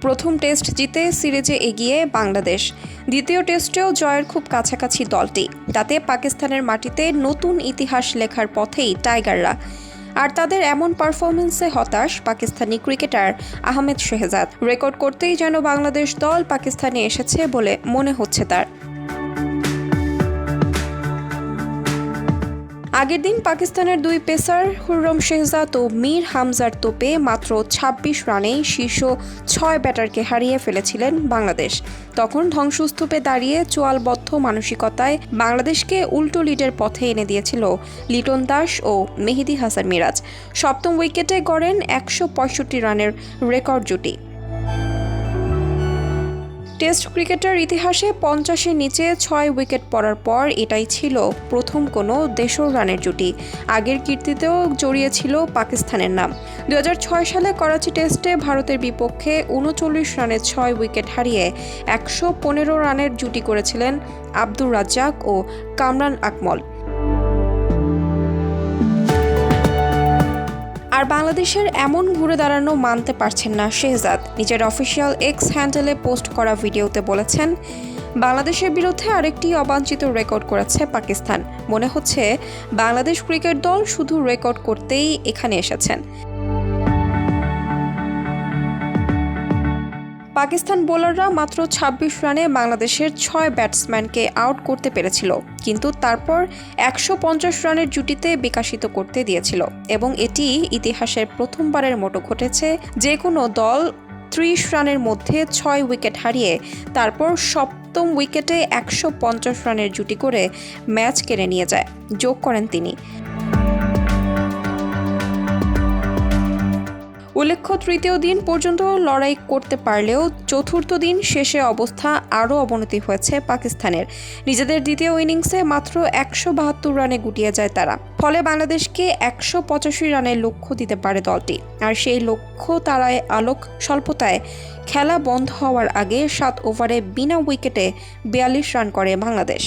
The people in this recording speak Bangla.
প্রথম টেস্ট জিতে সিরিজে এগিয়ে বাংলাদেশ। দ্বিতীয় টেস্টেও জয়ের খুব কাছাকাছি দলটি। তাতে পাকিস্তানের মাটিতে নতুন ইতিহাস লেখার পথেই টাইগাররা। আর তাদের এমন পারফরমেন্সে হতাশ পাকিস্তানি ক্রিকেটার আহমেদ শেহজাদ। রেকর্ড করতেই যেন বাংলাদেশ দল পাকিস্তানে এসেছে বলে মনে হচ্ছে তার। আগের দিন পাকিস্তানের দুই পেসার হুররম শেহজাদ ও মীর হামজার তোপে মাত্র ২৬ রানেই শীর্ষ ছয় ব্যাটারকে হারিয়ে ফেলেছিলেন বাংলাদেশ। তখন ধ্বংসস্তূপে দাঁড়িয়ে চোয়ালবদ্ধ মানসিকতায় বাংলাদেশকে উল্টো লিডের পথে এনে দিয়েছিল লিটন দাস ও মেহেদি হাসান মিরাজ। সপ্তম উইকেটে গড়েন একশো পঁয়ষট্টি রানের রেকর্ড জুটি। টেস্ট ক্রিকেটের ইতিহাসে পঞ্চাশের নিচে ছয় উইকেট পড়ার পর এটাই ছিল প্রথম কোনো দেশর রানের জুটি। আগের কীর্তিতেও জড়িয়েছিল পাকিস্তানের নাম। দু হাজার ছয় সালে করাচি টেস্টে ভারতের বিপক্ষে উনচল্লিশ রানে ছয় উইকেট হারিয়ে একশো পনেরো রানের জুটি করেছিলেন আব্দুর রাজ্জাক ও কামরান আকমল। আর বাংলাদেশের এমন ঘুরে দাঁড়ানো মানতে পারছেন না শেহজাদ। নিজের অফিসিয়াল এক্স হ্যান্ডেলে পোস্ট করা ভিডিওতে বলেছেন, বাংলাদেশের বিরুদ্ধে আরেকটি অবাঞ্ছিত রেকর্ড করেছে পাকিস্তান। মনে হচ্ছে, বাংলাদেশ ক্রিকেট দল শুধু রেকর্ড করতেই এখানে এসেছেন। পাকিস্তান বোলাররা মাত্র ২৬ রানে বাংলাদেশের ছয় ব্যাটসম্যানকে আউট করতে পেরেছিল, কিন্তু তারপর একশো পঞ্চাশ রানের জুটিতে বিকাশিত করতে দিয়েছিল এবং এটি ইতিহাসের প্রথমবারের মতো ঘটেছে যে কোনো দল ত্রিশ রানের মধ্যে ছয় উইকেট হারিয়ে তারপর সপ্তম উইকেটে একশো পঞ্চাশ রানের জুটি করে ম্যাচ কেড়ে নিয়ে যায়, যোগ করেন তিনি। উল্লেখ্য, তৃতীয় দিন পর্যন্ত লড়াই করতে পারলেও চতুর্থ দিন শেষে অবস্থা আরও অবনতি হয়েছে পাকিস্তানের। নিজেদের দ্বিতীয় ইনিংসে মাত্র একশো বাহাত্তর রানে গুটিয়ে যায় তারা। ফলে বাংলাদেশকে একশো পঁচাশি রানের লক্ষ্য দিতে পারে দলটি। আর সেই লক্ষ্য তারায় আলোক স্বল্পতায়। খেলা বন্ধ হওয়ার আগে সাত ওভারে বিনা উইকেটে বিয়াল্লিশ রান করে বাংলাদেশ।